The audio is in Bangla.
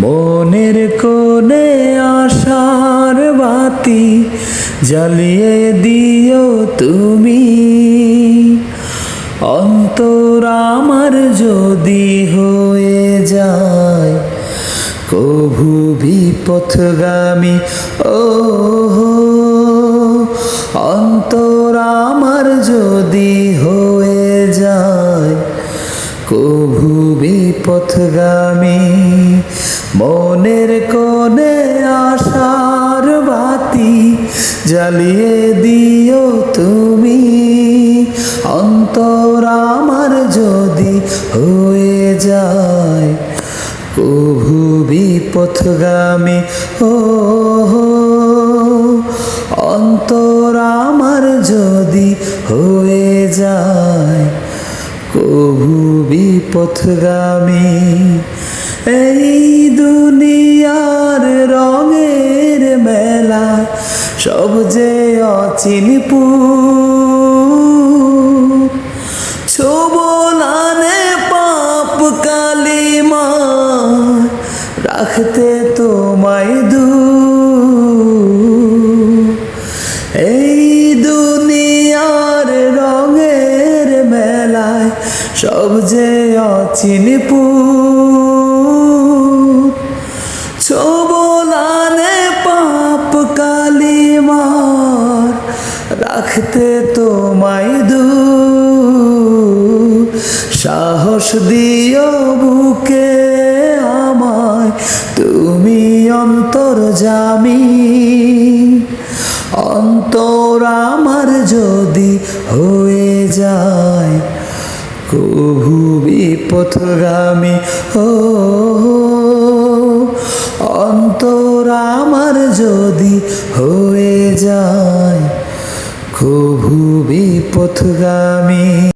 মনের কোণে আশার বাতি জ্বালিয়ে দিও তুমি। অন্তর আমার যদি হয়ে যায়, কভু বিপথগামী ও অন্তর আমার যদি হয়ে যায়, কভু বিপথগামী মনের কোণে আশার বাতি জ্বালিয়ে দিও তুমি। অন্তর আমার যদি হয়ে যায় কভু বিপথগামী ও অন্তর আমার যদি হয়ে যায় কভু বিপথগামী, এই দুনিয়ার রঙের মেলা, সব যে অচিনপু ছোবলানে পাপ কালিমা, রাখতে তোমায় দূর। এই দুনিয়ার রঙের মেলায় সব যে অচিনপুর রাখতে তোমায় দূর। সাহস দিও বুকে আমায়, তুমি অন্তর জামি। অন্তর আমার যদি হয়ে যায়, কভু বিপথগামী ও। অন্তর আমার যদি হয়ে যায় কভু বিপথগামী।